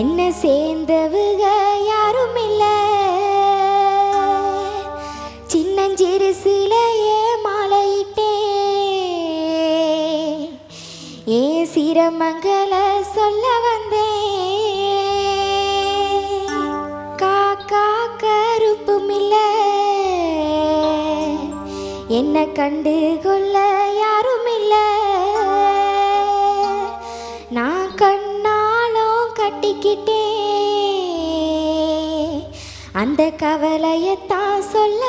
என்ன சேர்ந்தவுக யாரும் இல்லை சின்னஞ்சிறு சிலையே மாலையிட்டே. ஏன் சிரமங்கள சொல்ல வந்தேன் காக்கா கருப்பும் இல்ல என்ன கண்டு கொள்ள போயிட்டே அந்த கவலையத்தான் சொல்ல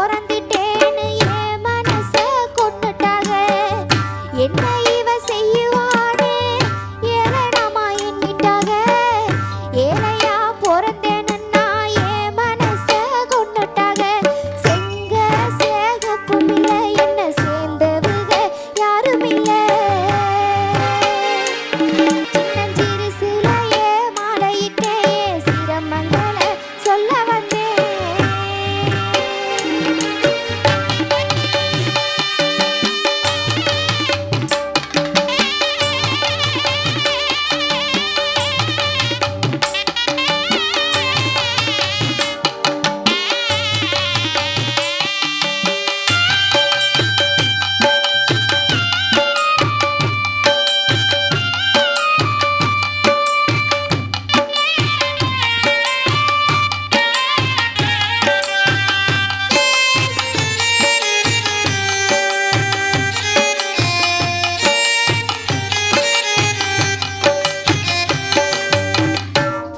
lloran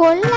cola.